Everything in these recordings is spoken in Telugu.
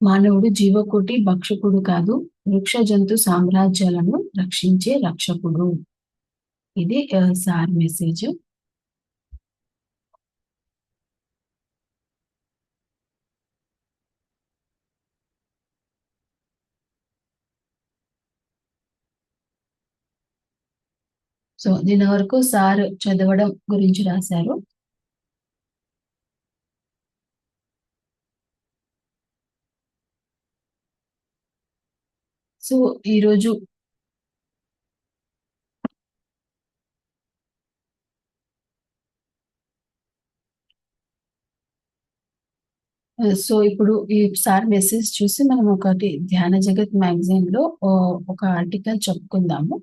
మానవుడు జీవకోటి భక్షకుడు కాదు వృక్ష జంతు సామ్రాజ్యాలను రక్షించే రక్షకుడు. ఇది సార్ మెసేజ్. సో దీని వరకు సార్ చదవడం గురించి రాశారు. సో ఈరోజు సో ఇప్పుడు ఈ సార్ మెసేజ్ చూసి మనం ఒకటి ధ్యాన జగత్ మ్యాగజైన్లో ఒక ఆర్టికల్ చెప్పుకుందాము.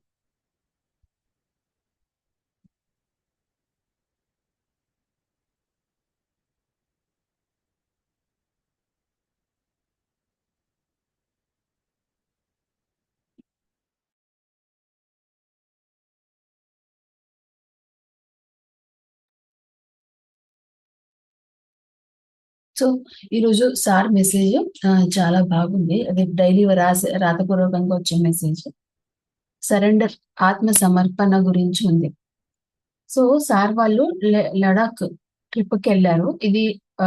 సో ఈరోజు సార్ మెసేజ్ చాలా బాగుంది. అది డైలీ రాసే రాతపూర్వకంగా వచ్చే మెసేజ్. సరెండర్ ఆత్మ సమర్పణ గురించి ఉంది. సో సార్ వాళ్ళు లడాక్ ట్రిప్కి వెళ్ళారు ఇది ఆ,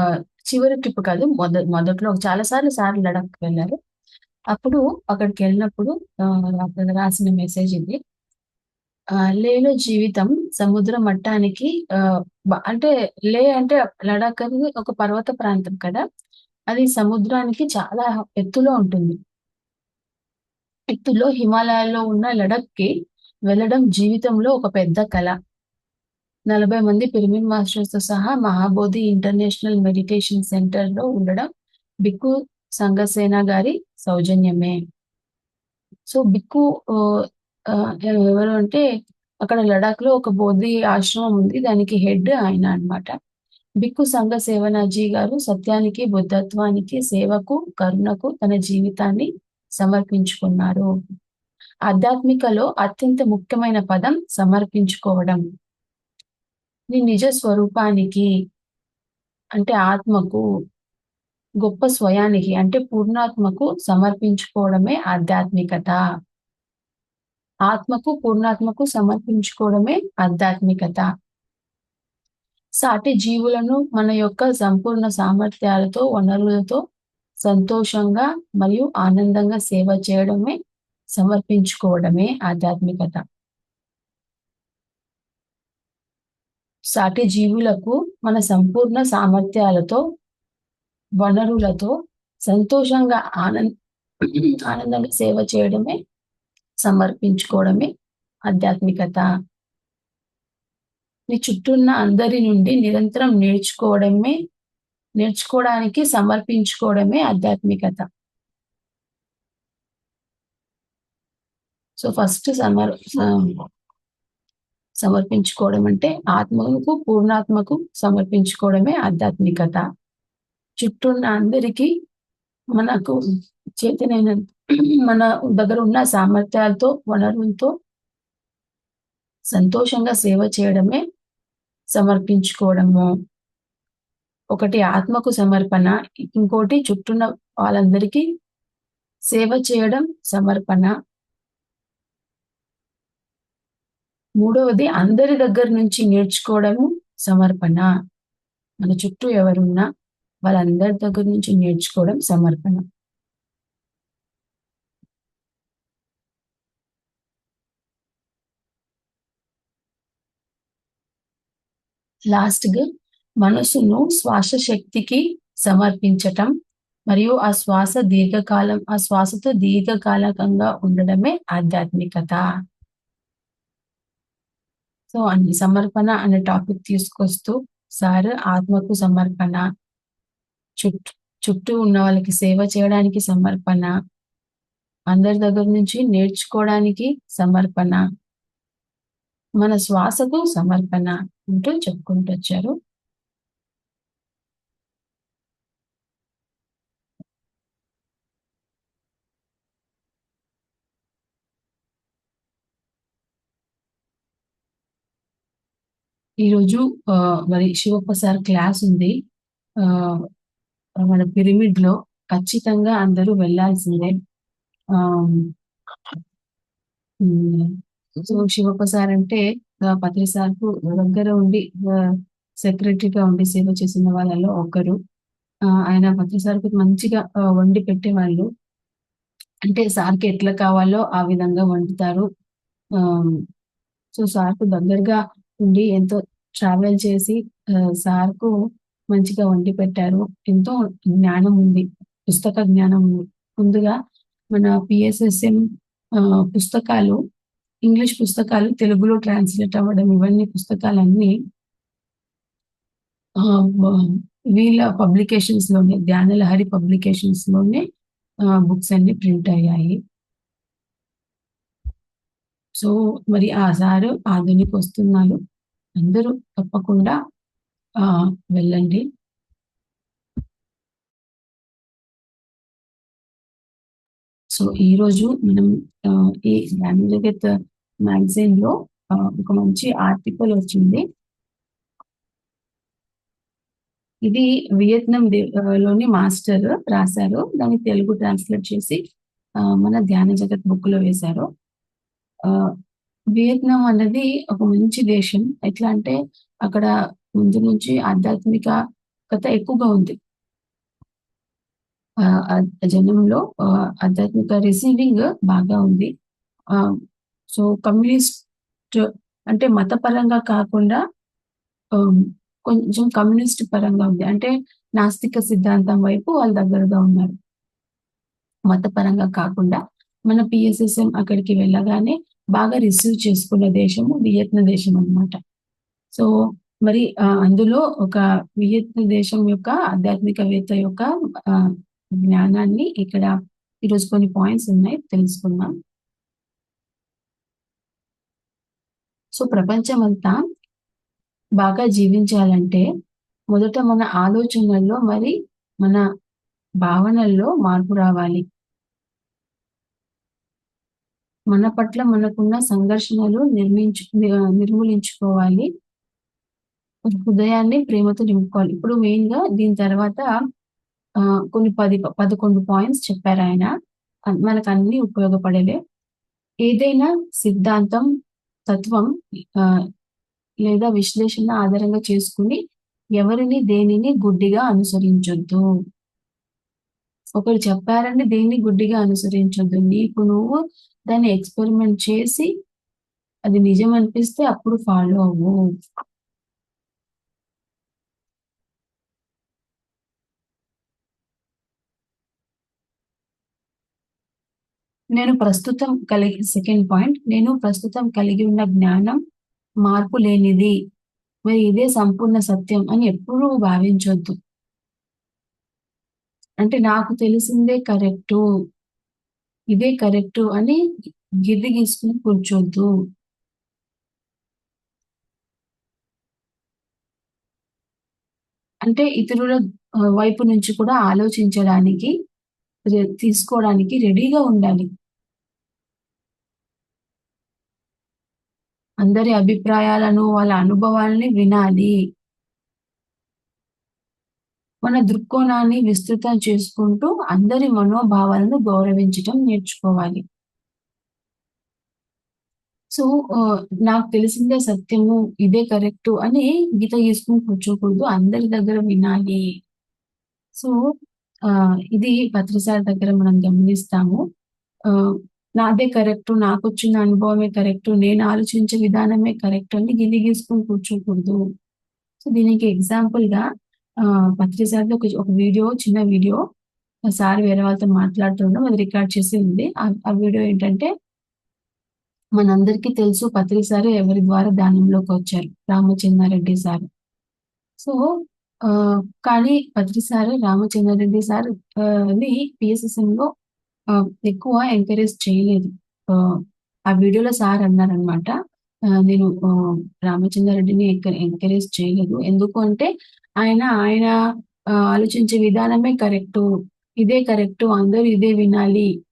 చివరి ట్రిప్ కాదు మొద మొదట్లో చాలా సార్లు సార్ లడాక్ వెళ్ళారు. అప్పుడు అక్కడికి వెళ్ళినప్పుడు రాసిన మెసేజ్ ఇది. లేలో జీవితం సముద్ర మట్టానికి ఆ, బ- అంటే లే అంటే లడాఖ్ అనేది ఒక పర్వత ప్రాంతం కదా. అది సముద్రానికి చాలా ఎత్తులో ఉంటుంది. ఎత్తులో హిమాలయాల్లో ఉన్న లడఖ్కి వెళ్ళడం జీవితంలో ఒక పెద్ద కళ. నలభై మంది పిరమిడ్ మాస్టర్స్తో సహా మహాబోధి ఇంటర్నేషనల్ మెడిటేషన్ సెంటర్లో ఉండడం బిక్కు సంగసేన గారి సౌజన్యమే. సో బిక్కు ఎవరు అంటే అక్కడ లడాక్లో ఒక బోధి ఆశ్రమం ఉంది. దానికి హెడ్ ఆయన అన్నమాట. బిక్కు సంఘ సేవనాజీ గారు సత్యానికి బుద్ధత్వానికి సేవకు కరుణకు తన జీవితాన్ని సమర్పించుకున్నారు. ఆధ్యాత్మికలో అత్యంత ముఖ్యమైన పదం సమర్పించుకోవడం. నీ నిజ స్వరూపానికి అంటే ఆత్మకు గొప్ప స్వయానికి అంటే పూర్ణాత్మకు సమర్పించుకోవడమే ఆధ్యాత్మికత. ఆత్మకు పూర్ణాత్మకు సమర్పించుకోవడమే ఆధ్యాత్మికత. సాటి జీవులను మన యొక్క సంపూర్ణ సామర్థ్యాలతో వనరులతో సంతోషంగా మరియు ఆనందంగా సేవ చేయడమే సమర్పించుకోవడమే ఆధ్యాత్మికత. సాటి జీవులకు మన సంపూర్ణ సామర్థ్యాలతో వనరులతో సంతోషంగా ఆనంద ఆనందంగా సేవ చేయడమే సమర్పించుకోవడమే ఆధ్యాత్మికత. నీ చుట్టూ ఉన్న అందరి నుండి నిరంతరం నేర్చుకోవడమే నేర్చుకోవడానికి సమర్పించుకోవడమే ఆధ్యాత్మికత. సో ఫస్ట్ సమర్ సమర్పించుకోవడం అంటే ఆత్మకు పూర్ణాత్మకు సమర్పించుకోవడమే ఆధ్యాత్మికత. చుట్టూ ఉన్న అందరికీ మనకు చేతనైనంత మన దగ్గర ఉన్న సామర్థ్యాలతో వనరులతో సంతోషంగా సేవ చేయడమే సమర్పించుకోవడము. ఒకటి ఆత్మకు సమర్పణ ఇంకోటి చుట్టూన్న వాళ్ళందరికీ సేవ చేయడం సమర్పణ. మూడవది అందరి దగ్గర నుంచి నేర్చుకోవడము సమర్పణ. మన చుట్టూ ఎవరున్నా వాళ్ళందరి దగ్గర నుంచి నేర్చుకోవడం సమర్పణ. లాస్ట్గా మనసును శ్వాస శక్తికి సమర్పించటం మరియు ఆ శ్వాస దీర్ఘకాలం ఆ శ్వాసతో దీర్ఘకాలకంగా ఉండడమే ఆధ్యాత్మికత. సో అన్ని సమర్పణ అనే టాపిక్ తీసుకొస్తూ సార్ ఆత్మకు సమర్పణ చుట్టూ చుట్టూ ఉన్న వాళ్ళకి సేవ చేయడానికి సమర్పణ అందరి దగ్గర నుంచి నేర్చుకోవడానికి సమర్పణ మన శ్వాసకు సమర్పణ అంటూ చెప్పుకుంటూ వచ్చారు ఈరోజు మరి శివప్ప సార్ క్లాస్ ఉంది. ఆ మన పిరమిడ్లో ఖచ్చితంగా అందరూ వెళ్ళాల్సిందే. సో శివప్ప సార్ అంటే పత్రి సార్కు దగ్గర ఉండి సెక్రటరీగా ఉండి సేవ చేసిన వాళ్ళలో ఒకరు. ఆ, ఆయన పత్రి సార్కు మంచిగా వండి పెట్టేవాళ్ళు. అంటే సార్కి ఎట్లా కావాలో ఆ విధంగా వండుతారు. సో సార్కు దగ్గరగా ఉండి ఎంతో ట్రావెల్ చేసి సార్కు మంచిగా వండి పెట్టారు. ఎంతో జ్ఞానం ఉంది పుస్తక జ్ఞానం ఉంది. ముందుగా మన పిఎస్ఎస్ఎం పుస్తకాలు ఇంగ్లీష్ పుస్తకాలు తెలుగులో ట్రాన్స్లేట్ అవ్వడం ఇవన్నీ పుస్తకాలన్నీ ఆ, వీళ్ళ పబ్లికేషన్స్లోనే ధ్యానలహరి పబ్లికేషన్స్లోనే బుక్స్ అన్ని ప్రింట్ అయ్యాయి. సో మరి ఆ సారు ఆధునిక వస్తున్నారు అందరూ తప్పకుండా ఆ వెళ్ళండి. సో ఈ రోజు మనం ఈ జ్ఞాన జగత్ మ్యాగజైన్లో ఒక మంచి ఆర్టికల్ వచ్చింది. ఇది వియత్నాం లోని మాస్టర్ రాశారు. దాన్ని తెలుగు ట్రాన్స్లేట్ చేసి మన ధ్యాన జగత్ బుక్లో వేశారు. ఆ, వియత్నాం అన్నది ఒక మంచి దేశం. ఎట్లా అంటే అక్కడ ముందు నుంచి ఆధ్యాత్మిక కథ ఎక్కువగా ఉంది. జనంలో ఆధ్యాత్మిక రిసీవింగ్ బాగా ఉంది. ఆ, సో కమ్యూనిస్ట్ అంటే మతపరంగా కాకుండా కొంచెం కమ్యూనిస్ట్ పరంగా ఉంది. అంటే నాస్తిక సిద్ధాంతం వైపు వాళ్ళ దగ్గరగా ఉన్నారు. మతపరంగా కాకుండా మన పిఎస్ఎస్ఎం అక్కడికి వెళ్ళగానే బాగా రిసీవ్ చేసుకున్న దేశము వియత్నాం దేశం అన్నమాట. సో మరి అందులో ఒక వియత్నాం దేశం యొక్క ఆధ్యాత్మికవేత్త యొక్క జ్ఞానాన్ని ఇక్కడ ఈరోజు కొన్ని పాయింట్స్ ఉన్నాయి తెలుసుకుందాం. సో ప్రపంచం అంతా బాగా జీవించాలంటే మొదట మన ఆలోచనల్లో మరి మన భావనల్లో మార్పు రావాలి. మన పట్ల మనకున్న సంఘర్షణలు నిర్మించు నిర్మూలించుకోవాలి. హృదయాన్ని ప్రేమతో నింపుకోవాలి. ఇప్పుడు మెయిన్గా దీని తర్వాత కొన్ని పది పదకొండు పాయింట్స్ చెప్పారు ఆయన. మనకు అన్ని ఉపయోగపడేవే ఏదైనా సిద్ధాంతం తత్వం లేదా విశ్లేషణ ఆధారంగా చేసుకుని ఎవరిని దేనిని గుడ్డిగా అనుసరించొద్దు. ఒకరు చెప్పారని దేన్ని గుడ్డిగా అనుసరించొద్దు. నీకు నువ్వు దాన్ని ఎక్స్పెరిమెంట్ చేసి అది నిజం అనిపిస్తే అప్పుడు ఫాలో అవ్వు. నేను ప్రస్తుతం కలిగి సెకండ్ పాయింట్ నేను ప్రస్తుతం కలిగి ఉన్న జ్ఞానం మార్పు లేనిది. మరి ఇదే సంపూర్ణ సత్యం అని ఎప్పుడూ భావించొద్దు. అంటే నాకు తెలిసిందే కరెక్టు ఇదే కరెక్టు అని గిర్రి గీసుకుని కూర్చోద్దు. అంటే ఇతరుల వైపు నుంచి కూడా ఆలోచించడానికి తీసుకోవడానికి రెడీగా ఉండాలి. అందరి అభిప్రాయాలను వాళ్ళ అనుభవాలని వినాలి. మన దృక్కోణాన్ని విస్తృతం చేసుకుంటూ అందరి మనోభావాలను గౌరవించటం నేర్చుకోవాలి. సో నాకు తెలిసిందే సత్యము ఇదే కరెక్ట్ అని గీత గీసుకుని కూర్చోకూడదు అందరి దగ్గర వినాలి. సో ఆ, ఇది పత్రిసారి దగ్గర మనం గమనిస్తాము. ఆ, నాదే కరెక్ట్ నాకు వచ్చిన అనుభవమే కరెక్ట్ నేను ఆలోచించే విధానమే కరెక్ట్ అని గిల్లి గీసుకుని కూర్చోకూడదు. సో దీనికి ఎగ్జాంపుల్గా ఆ, ఒక ఒక వీడియో చిన్న వీడియో సార్ వేరే వాళ్ళతో మాట్లాడుతుండడం అది రికార్డ్ చేసి ఉంది. ఆ- వీడియో ఏంటంటే మనందరికీ తెలుసు పత్రి సార్ ఎవరి ద్వారా దానంలోకి వచ్చారు రామచంద్రారెడ్డి సార్. సో కానీ పత్రి సార్ రామచంద్రారెడ్డి సార్ ఆ, పిఎస్ఎస్ఎం లో ఎక్కువ ఎంకరేజ్ చేయలేదు. ఆ, వీడియోలో సార్ అన్నారనమాట నేను రామచంద్రారెడ్డిని ఎంకరేజ్ చేయలేదు. ఎందుకు అంటే ఆయన ఆయన ఆలోచించే విధానమే కరెక్ట్. ఇదే కరెక్ట్. అందరూ ఇదే వినాలి.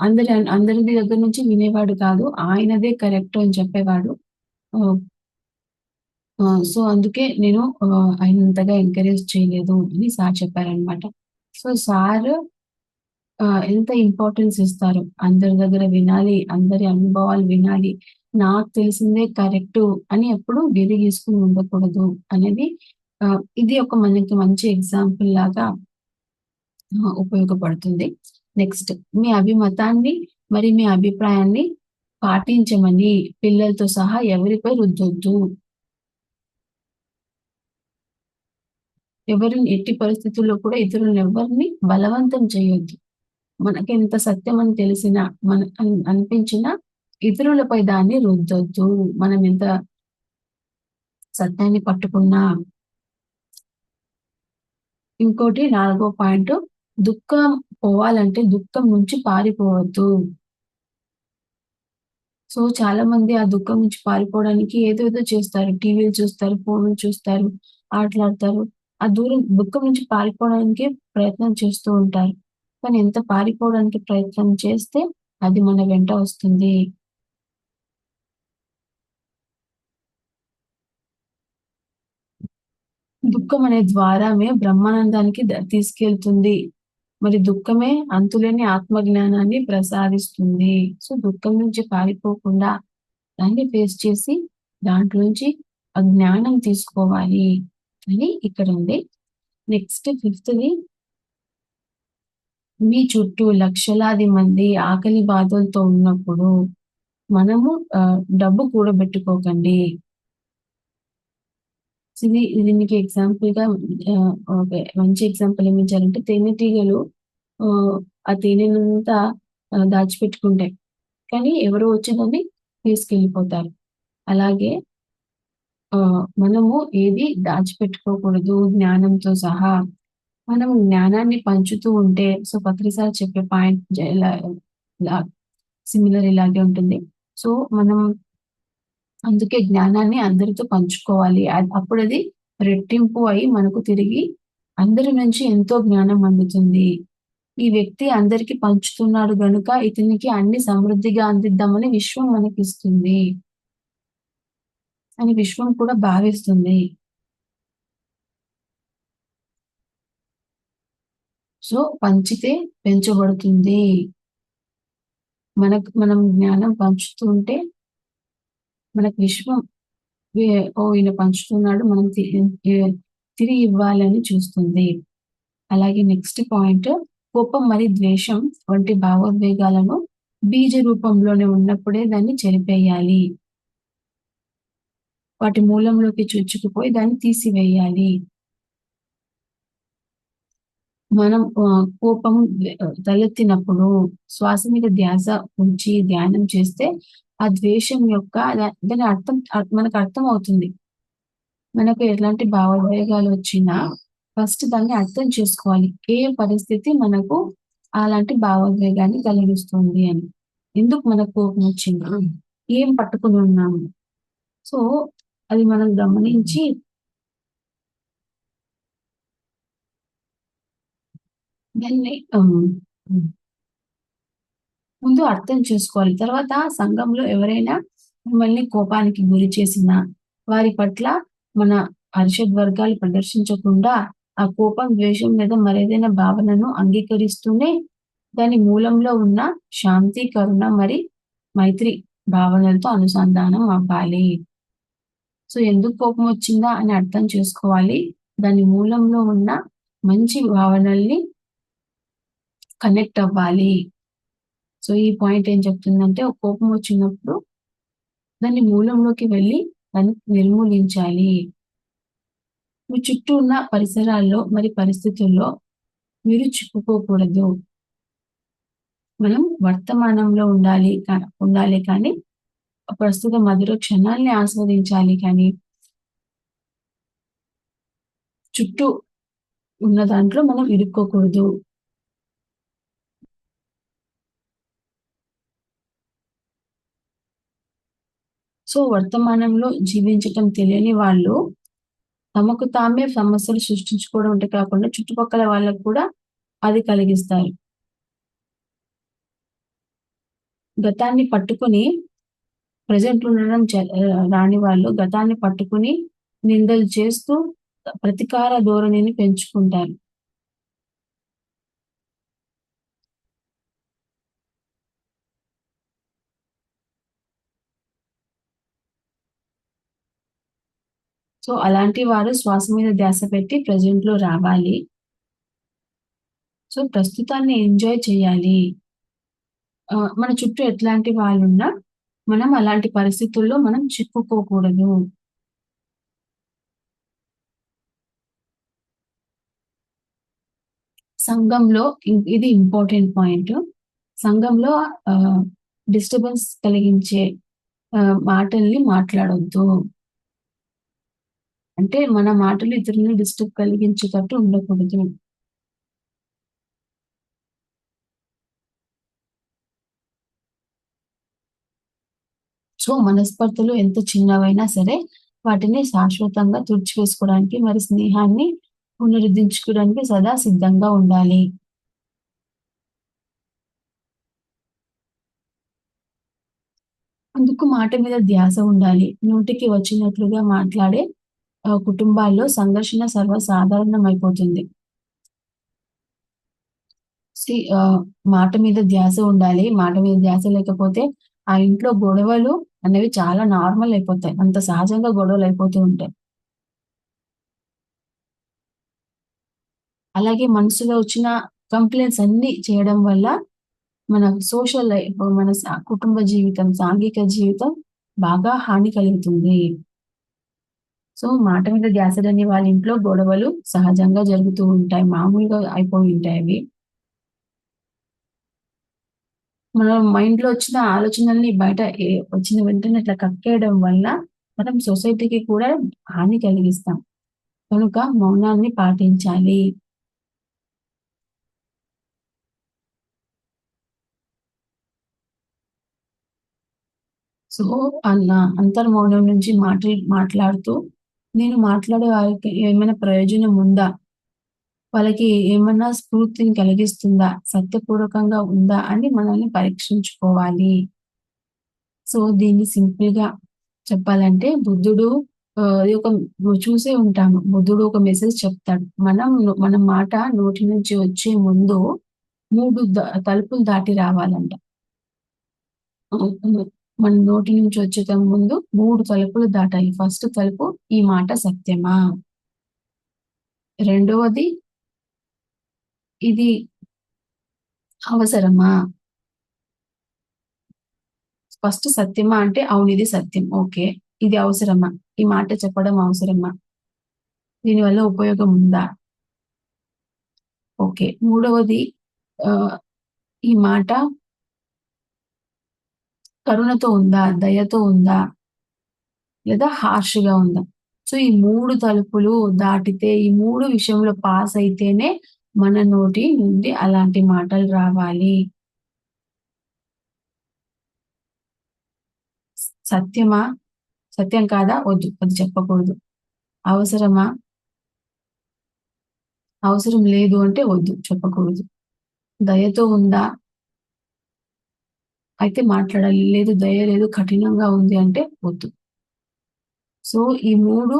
అందరి అందరి దగ్గర నుంచి వినేవాడు కాదు. ఆయనదే కరెక్ట్ అని చెప్పేవాడు. సో అందుకే నేను ఆయనంతగా ఆయన అంతగా ఎంకరేజ్ చేయలేదు అని సార్ చెప్పారనమాట సో సార్ ఎంత ఇంపార్టెన్స్ ఇస్తారు. అందరి దగ్గర వినాలి, అందరి అనుభవాలు వినాలి. నాకు తెలిసిందే కరెక్ట్ అని ఎప్పుడు వెర్రి గీసుకొని ఉండకూడదు అనేది ఇది ఒక మనకి మంచి ఎగ్జాంపుల్ లాగా ఉపయోగపడుతుంది. నెక్స్ట్ మీ అభిమతాన్ని మరి మీ అభిప్రాయాన్ని పాటించమని పిల్లలతో సహా ఎవరిపై రుద్దొద్దు. ఎవరిని ఎట్టి పరిస్థితుల్లో కూడా ఇతరులను ఎవరిని బలవంతం చేయొద్దు. మనకెంత సత్యం అని తెలిసినా, మన అనిపించిన అనిపించినా ఇతరులపై దాన్ని రుద్దొద్దు. మనం ఎంత సత్యాన్ని పట్టుకున్నా ఇంకోటి నాలుగో పాయింట్ దుఃఖం పోవాలంటే దుఃఖం నుంచి పారిపోవద్దు. సో, చాలా మంది ఆ దుఃఖం నుంచి పారిపోవడానికి ఏదో ఏదో చేస్తారు. టీవీలు చూస్తారు, ఫోన్లు చూస్తారు, ఆటలాడతారు. ఆ దూరం దుఃఖం నుంచి పారిపోవడానికి ప్రయత్నం చేస్తూ ఉంటారు. కానీ ఎంత పారిపోవడానికి ప్రయత్నం చేస్తే అది మన వెంట వస్తుంది. దుఃఖం అనే ద్వారామే బ్రహ్మానందానికి తీసుకెళ్తుంది. మరి దుఃఖమే అంతులేని ఆత్మజ్ఞానాన్ని ప్రసాదిస్తుంది. సో, దుఃఖం నుంచి పారిపోకుండా దాన్ని ఫేస్ చేసి దాంట్లోంచి ఆ జ్ఞానం తీసుకోవాలి అని ఇక్కడ ఉంది నెక్స్ట్ ఫిఫ్త్‌ది మీ చుట్టూ లక్షలాది మంది ఆకలి బాధలతో ఉన్నప్పుడు మనము డబ్బు కూడబెట్టుకోకండి. ఇది ఇది మీకు ఎగ్జాంపుల్‌గా గా మంచి ఎగ్జాంపుల్ ఏమించాలంటే తేనెటీగలు ఆ తేనెనంతా దాచిపెట్టుకుంటాయి. కానీ ఎవరు వచ్చి తీసుకెళ్ళిపోతారు. అలాగే మనము ఏది దాచిపెట్టుకోకూడదు జ్ఞానంతో సహా. మనం జ్ఞానాన్ని పంచుతూ ఉంటే సో, పత్రిసారి చెప్పే పాయింట్ ఇలా సిమిలర్ ఇలాగే ఉంటుంది. సో, మనం అందుకే జ్ఞానాన్ని అందరితో పంచుకోవాలి. అప్పుడు అది రెట్టింపు అయి మనకు తిరిగి అందరి నుంచి ఎంతో జ్ఞానం అందుతుంది. ఈ వ్యక్తి అందరికి పంచుతున్నాడు గనుక ఇతనికి అన్ని సమృద్ధిగా అందిద్దామని విశ్వం మనకిస్తుంది. అని విశ్వం కూడా భావిస్తుంది. సో, పంచితే పెంచబడుతుంది. మనకు మనం జ్ఞానం పంచుతుంటే మనకు విశ్వం ఓ ఈయన పంచుతున్నాడు మనం తిరిగి ఇవ్వాలని చూస్తుంది. అలాగే నెక్స్ట్ పాయింట్ కోపం మరి ద్వేషం వంటి భావోద్వేగాలను బీజ రూపంలోనే ఉన్నప్పుడే దాన్ని చెరిపేయాలి. వాటి మూలంలోకి చొచ్చుకుపోయి దాన్ని తీసివేయాలి. మనం కోపం తలెత్తినప్పుడు శ్వాస మీద ధ్యాస ఉంచి ధ్యానం చేస్తే ఆ ద్వేషం యొక్క దాని అర్థం మనకు అర్థం అవుతుంది మనకు ఎలాంటి భావోద్వేగాలు వచ్చినా ఫస్ట్ దాన్ని అర్థం చేసుకోవాలి. ఏ పరిస్థితి మనకు అలాంటి భావోద్వేగాన్ని కలిగిస్తుంది అని. ఎందుకు మనకు కోపం కోపమొచ్చింది? ఏం పట్టుకుని ఉన్నాము? సో, అది మనం గమనించి దాన్ని. ముందు అర్థం చేసుకోవాలి. తర్వాత సంఘంలో ఎవరైనా మిమ్మల్ని కోపానికి గురి చేసినా, వారి పట్ల మన అరిషడ్ వర్గాలు ప్రదర్శించకుండా ఆ కోపం, ద్వేషం లేదా మరేదైనా భావనను అంగీకరిస్తూనే దాని మూలంలో ఉన్న శాంతి, కరుణ మరి మైత్రి భావనలతో అనుసంధానం అవ్వాలి. సో, ఎందుకు కోపమొచ్చిందా అని అర్థం చేసుకోవాలి. దాని మూలంలో ఉన్న మంచి భావనల్ని కనెక్ట్ అవ్వాలి. సో, ఈ పాయింట్ ఏం చెప్తుందంటే కోపం వచ్చినప్పుడు దాని మూలంలోకి వెళ్ళి దాన్ని నిర్మూలించాలి. మీ చుట్టూ ఉన్న పరిసరాల్లో మరి పరిస్థితుల్లో మీరు చిక్కుకోకూడదు. మనం వర్తమానంలో ఉండాలి ఉండాలి కానీ ప్రస్తుత మధుర క్షణాల్ని ఆస్వాదించాలి కానీ చుట్టూ ఉన్న దాంట్లో మనం ఇరుక్కోకూడదు. సో, వర్తమానంలో జీవించటం తెలియని వాళ్ళు తమకు తామే సమస్యలు సృష్టించుకోవడం ఉంటే కాకుండా చుట్టుపక్కల వాళ్ళకు కూడా అది కలిగిస్తారు. గతాన్ని పట్టుకొని ప్రజెంట్ ఉండడం చ రాని వాళ్ళు గతాన్ని పట్టుకొని నిందలు చేస్తూ ప్రతీకార ధోరణిని పెంచుకుంటారు. సో అలాంటి వారు శ్వాస మీద ధ్యాస పెట్టి ప్రజెంట్లో రావాలి. సో ప్రస్తుతాన్ని ఎంజాయ్ చేయాలి. మన చుట్టూ ఎట్లాంటి వాళ్ళున్నా మనం అలాంటి పరిస్థితుల్లో మనం చిక్కుకోకూడదు. సంఘంలో ఇది ఇంపార్టెంట్ పాయింట్ సంఘంలో డిస్టర్బెన్స్ కలిగించే మాటల్ని మాట్లాడొద్దు. అంటే మన మాటలు ఇతరులను డిస్టర్బ్ కలిగించేటట్టు ఉండకూడదు. సో మనస్పర్ధలు ఎంత చిన్నవైనా సరే వాటిని శాశ్వతంగా తుడిచివేసుకోవడానికి మరి స్నేహాన్ని పునరుద్ధరించుకోవడానికి సదా సిద్ధంగా ఉండాలి. అందుకు మాట మీద ధ్యాస ఉండాలి. నోటికి వచ్చినట్లుగా మాట్లాడే కుటుంబాల్లో సంఘర్షణ సర్వసాధారణం అయిపోతుంది మాట మీద ధ్యాస ఉండాలి. మాట మీద ధ్యాస లేకపోతే ఆ ఇంట్లో గొడవలు అనేవి చాలా నార్మల్ అయిపోతాయి. అంత సహజంగా గొడవలు అయిపోతూ ఉంటాయి. అలాగే మనసులో వచ్చిన కంప్లైంట్స్ అన్ని చేయడం వల్ల మన సోషల్ లైఫ్ మన సా- కుటుంబ జీవితం సాంఘిక జీవితం బాగా హాని కలుగుతుంది. సో మాట మీద ధ్యాసలేని వాళ్ళ ఇంట్లో గొడవలు సహజంగా జరుగుతూ ఉంటాయి. మామూలుగా అయిపోయి ఉంటాయి అవి. మన మైండ్లో వచ్చిన ఆలోచనల్ని బయట వచ్చిన వెంటనే అట్లా కక్కేయడం వల్ల మనం సొసైటీకి కూడా హాని కలిగిస్తాం. కనుక మౌనాన్ని పాటించాలి. సో అలా అంతర్మౌనం నుంచి మాట్లా మాట్లాడుతూ నేను మాట్లాడే వారికి ఏమైనా ప్రయోజనం ఉందా? వాళ్ళకి ఏమన్నా స్ఫూర్తిని కలిగిస్తుందా? సత్యపూర్వకంగా ఉందా? అని మనల్ని పరీక్షించుకోవాలి. సో దీన్ని సింపుల్గా చెప్పాలంటే బుద్ధుడు ఒక చూసే ఉంటాము. బుద్ధుడు ఒక మెసేజ్ చెప్తాడు. మనం మన మాట నోటి నుంచి వచ్చే ముందు మూడు తలుపులు దాటి రావాలంట. మన నోటి నుంచి వచ్చేటం ముందు మూడు తలుపులు దాటాలి. ఫస్ట్ తలుపు ఈ మాట సత్యమా? రెండవది ఇది అవసరమా? ఫస్ట్ సత్యమా అంటే అవును ఇది సత్యం. ఓకే ఇది అవసరమా? ఈ మాట చెప్పడం అవసరమా? దీనివల్ల ఉపయోగం ఉందా? ఓకే మూడవది ఆ, ఈ మాట కరుణతో ఉందా దయతో ఉందా లేదా హార్ష్గా గా ఉందా? సో ఈ మూడు తలుపులు దాటితే ఈ మూడు విషయంలో పాస్ అయితేనే మన నోటి నుండి అలాంటి మాటలు రావాలి. సత్యమా? సత్యం కాదా? వద్దు అది చెప్పకూడదు. అవసరమా? అవసరం లేదు అంటే వద్దు చెప్పకూడదు. దయతో ఉందా? అయితే మాట్లాడాలి. లేదు దయ లేదు కఠినంగా ఉంది అంటే వద్దు. సో ఈ మూడు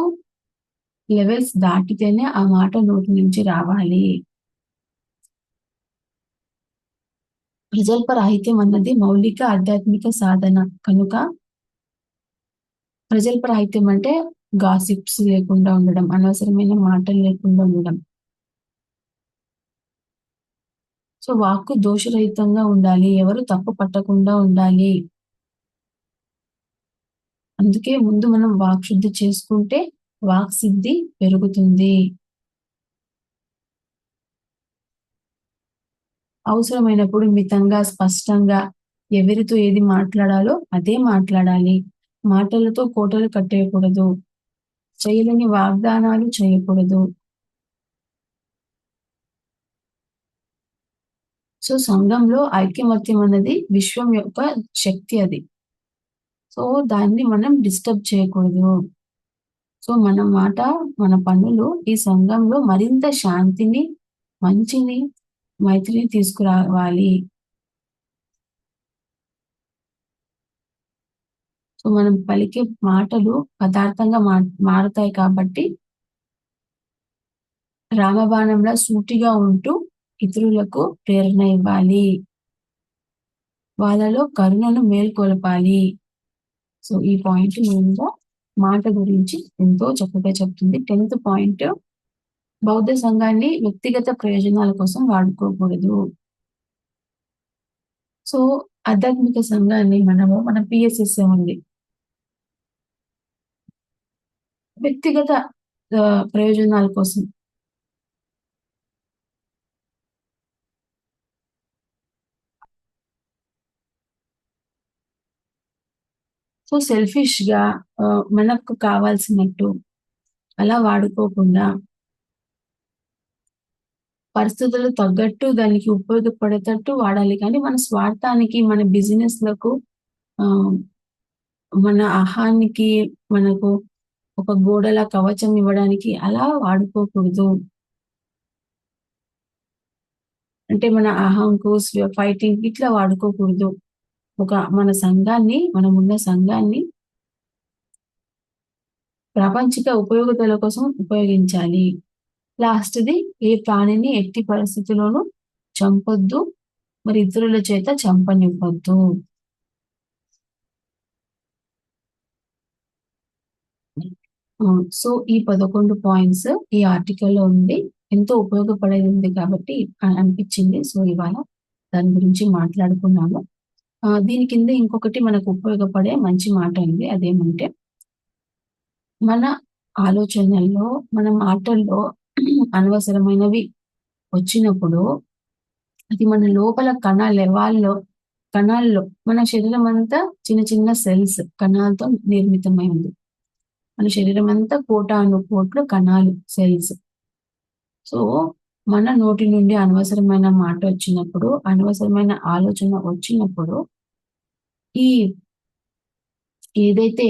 లెవెల్స్ దాటితేనే ఆ మాట నోటి నుంచి రావాలి. ప్రజల్ప రాహిత్యం అన్నది మౌలిక ఆధ్యాత్మిక సాధన. కనుక ప్రజల్ప రాహిత్యం అంటే గాసిప్స్ లేకుండా ఉండడం అనవసరమైన మాటలు లేకుండా ఉండడం. సో వాక్కు దోషరహితంగా ఉండాలి. ఎవరు తప్పు పట్టకుండా ఉండాలి. అందుకే ముందు మనం వాక్ శుద్ధి చేసుకుంటే వాక్ సిద్ధి పెరుగుతుంది. అవసరమైనప్పుడు మితంగా స్పష్టంగా ఎవరితో ఏది మాట్లాడాలో అదే మాట్లాడాలి. మాటలతో కోటలు కట్టేయకూడదు. చేయలేని వాగ్దానాలు చేయకూడదు. సో సంఘంలో ఐక్యమత్యం అనేది విశ్వం యొక్క శక్తి అది. సో దాన్ని మనం డిస్టర్బ్ చేయకూడదు. సో మన మాట మన పనులు ఈ సంఘంలో మరింత శాంతిని మంచిని మైత్రిని తీసుకురావాలి. సో మనం పలికే మాటలు పదార్థంగా మారుతాయి కాబట్టి రామబాణంలా సూటిగా ఉంటూ ఇతరులకు ప్రేరణ ఇవ్వాలి. వాళ్ళలో కరుణను మేల్కొలపాలి. సో ఈ పాయింట్ మీద మాట గురించి ఎంతో చక్కగా చెప్తుంది. టెన్త్ పాయింట్ బౌద్ధ సంఘాన్ని వ్యక్తిగత ప్రయోజనాల కోసం వాడుకోకూడదు. సో ఆధ్యాత్మిక సంఘాన్ని మనము మన పిఎస్ఎస్ ఉంది. వ్యక్తిగత ప్రయోజనాల కోసం సో సెల్ఫిష్గా ఆ, మనకు కావాల్సినట్టు అలా వాడుకోకుండా పరిస్థితులు తగ్గట్టు దానికి ఉపయోగపడేటట్టు వాడాలి. కానీ మన స్వార్థానికి మన బిజినెస్లకు ఆ మన ఆహానికి మనకు ఒక గోడల కవచం ఇవ్వడానికి అలా వాడుకోకూడదు. అంటే మన అహంకు ఫైటింగ్ ఇట్లా వాడుకోకూడదు. ఒక మన సంఘాన్ని మనం ఉన్న సంఘాన్ని ప్రాపంచిక ఉపయోగతల కోసం ఉపయోగించాలి. లాస్ట్ది ఏ ప్రాణిని ఎట్టి పరిస్థితుల్లోనూ చంపొద్దు మరి ఇతరుల చేత చంపనివ్వద్దు. సో ఈ పదకొండు పాయింట్స్ ఈ ఆర్టికల్లో ఉంది. ఎంతో ఉపయోగపడేది ఉంది కాబట్టి అనిపించింది. సో ఇవాళ దాని గురించి మాట్లాడుకున్నాము. దీని కింద ఇంకొకటి మనకు ఉపయోగపడే మంచి మాట ఉంది అదేమంటే మన ఆలోచనల్లో మన మాటల్లో అనవసరమైనవి వచ్చినప్పుడు అది మన లోపల కణ లెవాల్లో కణాల్లో మన శరీరం అంతా చిన్న చిన్న సెల్స్ కణాలతో నిర్మితమై ఉంది. మన శరీరం అంతా కోటాను కోట్లు కణాలు సెల్స్. సో మన నోటి నుండి అనవసరమైన మాట వచ్చినప్పుడు అనవసరమైన ఆలోచన వచ్చినప్పుడు ఈ ఏదైతే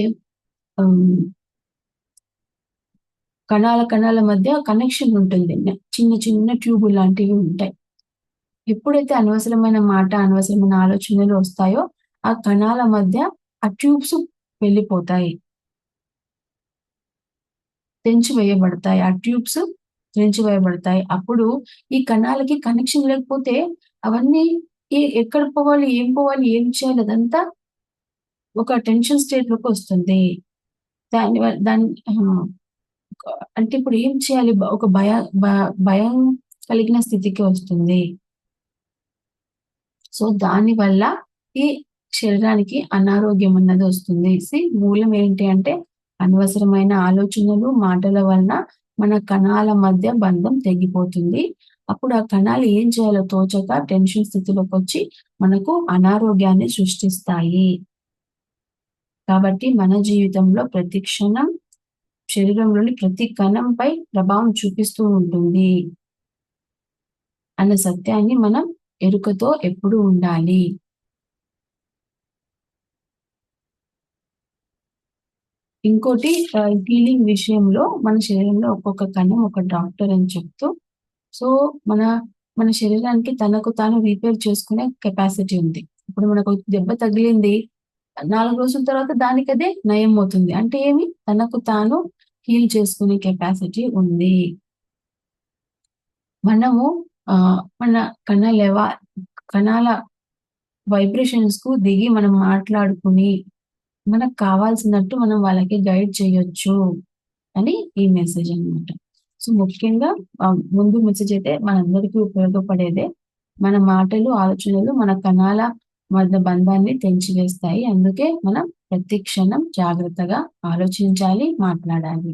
కణాల కణాల మధ్య కనెక్షన్ ఉంటుంది. చిన్న చిన్న ట్యూబ్ లాంటివి ఉంటాయి. ఎప్పుడైతే అనవసరమైన మాట అనవసరమైన ఆలోచనలు వస్తాయో ఆ కణాల మధ్య ఆ ట్యూబ్స్ వెళ్ళిపోతాయి. తెంచివేయబడతాయి ఆ ట్యూబ్స్ తెంచివేయబడతాయి అప్పుడు ఈ కణాలకి కనెక్షన్ లేకపోతే అవన్నీ ఏ- ఎక్కడ పోవాలి ఏం పోవాలి ఏం చేయాలి అదంతా ఒక టెన్షన్ స్టేట్లోకి వస్తుంది. దాని దాని అంటే ఇప్పుడు ఏం చేయాలి? ఒక భయ భయం కలిగిన స్థితికి వస్తుంది. సో దాని వల్ల ఈ శరీరానికి అనారోగ్యం అన్నది వస్తుంది. మూలం ఏంటి అంటే అనవసరమైన ఆలోచనలు మాటల వలన మన కణాల మధ్య బంధం తెగిపోతుంది. అప్పుడు ఆ కణాలు ఏం చేయాలో తోచక టెన్షన్ స్థితిలోకి వచ్చి మనకు అనారోగ్యాన్ని సృష్టిస్తాయి. కాబట్టి మన జీవితంలో ప్రతి క్షణం శరీరంలోని ప్రతి కణంపై ప్రభావం చూపిస్తూ ఉంటుంది. అన్న సత్యాన్ని మనం ఎరుకతో ఎప్పుడు ఉండాలి. ఇంకోటి హీలింగ్ విషయంలో మన శరీరంలో ఒక్కొక్క కణం ఒక డాక్టర్ అని చెప్తూ సో మన మన శరీరానికి తనకు తాను రిపేర్ చేసుకునే కెపాసిటీ ఉంది. ఇప్పుడు మనకు దెబ్బ తగిలింది నాలుగు రోజుల తర్వాత దానికి అదే నయం అవుతుంది. అంటే ఏమి? తనకు తాను హీల్ చేసుకునే కెపాసిటీ ఉంది. మనము ఆ మన కణాల కణాల వైబ్రేషన్స్కు దిగి మనం మాట్లాడుకుని మనకు కావాల్సినట్టు మనం వాళ్ళకి గైడ్ చేయొచ్చు అని ఈ మెసేజ్ అన్నమాట. సో ముఖ్యంగా ముందు మెసేజ్ అయితే మనందరికీ ఉపయోగపడేదే. మన మాటలు ఆలోచనలు మన కణాల మధ్య బంధాన్ని తెంచివేస్తాయి. అందుకే మనం ప్రతి క్షణం జాగ్రత్తగా ఆలోచించాలి మాట్లాడాలి.